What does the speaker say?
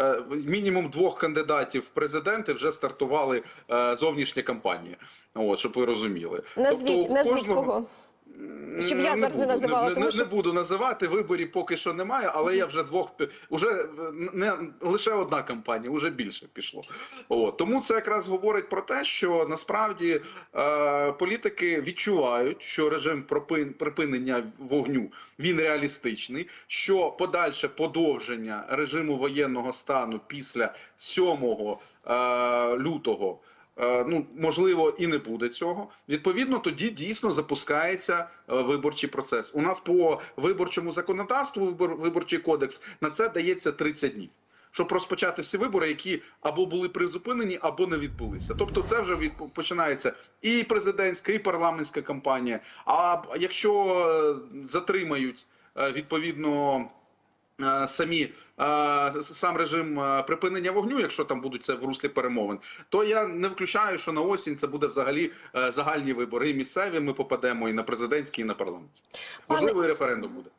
е, мінімум двох кандидатів в президенти вже стартували е, зовнішні кампанії. От щоб ви розуміли. Назвіть, Тобто назвіть кожного- кого. Щоб я зараз не буду, називала, не, тому не, що- не буду називати. Виборів поки що немає, але я вже двох уже не лише одна кампанія, вже більше пішло. От тому це якраз говорить про те, що насправді е, політики відчувають, що режим пропин, припинення вогню він реалістичний. Що подальше подовження режиму воєнного стану після 7 е, лютого. Е, Ну, можливо, і не буде цього. Відповідно, тоді дійсно запускається е, виборчий процес. У нас по виборчому законодавству, вибор, виборчий кодекс на це дається 30 днів. Щоб розпочати всі вибори, які або були призупинені, або не відбулися. Тобто, це вже від починається і президентська, і парламентська кампанія. А якщо е, затримають відповідно самі е, сам режим е, припинення вогню, якщо там будуть це в руслі перемовин, то я не включаю, що на осінь це буде взагалі е, загальні вибори. І місцеві ми попадемо і на президентські, і на парламентські. Можливо, і референдум буде.